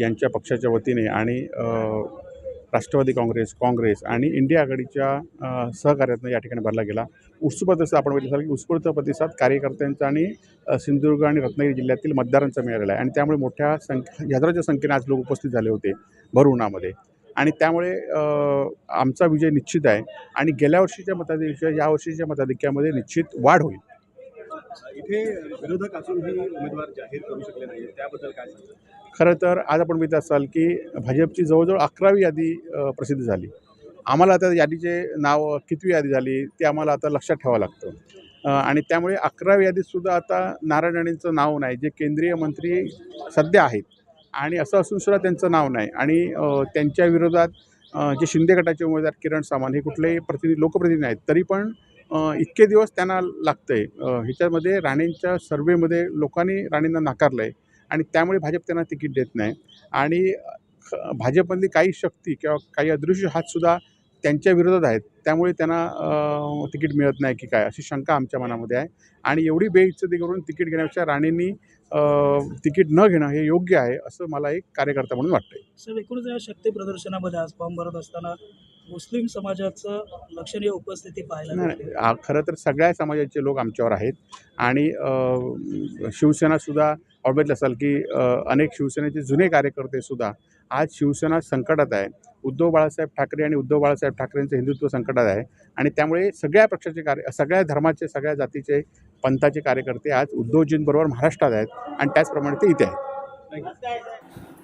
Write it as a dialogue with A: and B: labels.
A: यांच्या पक्षाच्या वतीने आणि राष्ट्रवादी काँग्रेस काँग्रेस आणि इंडिया आघाडीच्या अ, सहकार्यातून या ठिकाणी भरला गेला. उत्स्फूर्त प्रतिसाद आपण बघितलं की उत्स्फूर्त प्रतिसाद कार्यकर्त्यांचा आणि सिंधुदुर्ग आणि रत्नागिरी जिल्ह्यातील मतदारांचा मिळालेला आहे. आणि त्यामुळे मोठ्या संख्या हजाराच्या संख्येने आज लोक उपस्थित झाले होते भर उन्हामध्ये आणि त्यामुळे आमचा विजय निश्चित आहे आणि गेल्या वर्षीच्या मताधिक्या या वर्षीच्या मताधिक्यामध्ये निश्चित वाढ होईल.
B: इथे विरोधक असूनही उमेदवार जाहीर करू शकले नाही त्याबद्दल काय
A: खरं तर आज आपण बघितलं असाल की भाजपची जवळजवळ अकरावी यादी प्रसिद्ध झाली. आम्हाला आता यादीचे नाव कितवी यादी झाली ते आम्हाला आता लक्षात ठेवावं लागतं. आणि त्यामुळे अकरावी यादीतसुद्धा आता नारायण राणेंचं नाव नाही जे केंद्रीय मंत्री सध्या आहेत. आणि असं असून सुद्धा त्यांचं नाव नाही. आणि त्यांच्या विरोधात जे शिंदे गटाचे उमेदवार किरण सामान हे कुठलेही प्रतिनिधी लोकप्रतिनिधी नाहीत. तरी पण इतके दिवस त्यांना लागतं आहे ह्याच्यामध्ये राणेंच्या सर्वेमध्ये लोकांनी राणेंना नाकारलं आहे आणि त्यामुळे भाजप त्यांना तिकीट देत नाही. आणि भाजपमधली काही शक्ती किंवा काही अदृश्य हातसुद्धा त्यांच्या विरोधात आहेत. त्यामुळे त्यांना तिकीट मिळत नाही की काय अशी शंका आमच्या मनामध्ये आहे. आणि एवढी बेइज्जती करून तिकीट घेण्यापेक्षा राणेंनी तिकीट न घेणं हे योग्य आहे असं मला एक कार्यकर्ता म्हणून वाटतं
C: सर एकूणच या शक्ती प्रदर्शनामध्ये आज फॉर्म भरत असताना मुस्लिम समाजाचं लक्षणीय उपस्थिती पाहायला मिळते.
A: खरं तर सगळ्या समाजाचे लोक आमच्यावर आहेत. आणि शिवसेनासुद्धा ऑर्बिटला असाल की अनेक शिवसेनेचे जुने कार्यकर्तेसुद्धा आज शिवसेना संकटात आहे. उद्धव बाळासाहेब ठाकरे आणि उद्धव बाळासाहेब ठाकरेंचं हिंदुत्व संकटात आहे. आणि त्यामुळे सगळ्या पक्षाचे कार्य सगळ्या धर्माचे सगळ्या जातीचे पंथाचे कार्यकर्ते आज उद्धवजींबरोबर महाराष्ट्रात आहेत. आणि त्याचप्रमाणे ते इथे आहेत.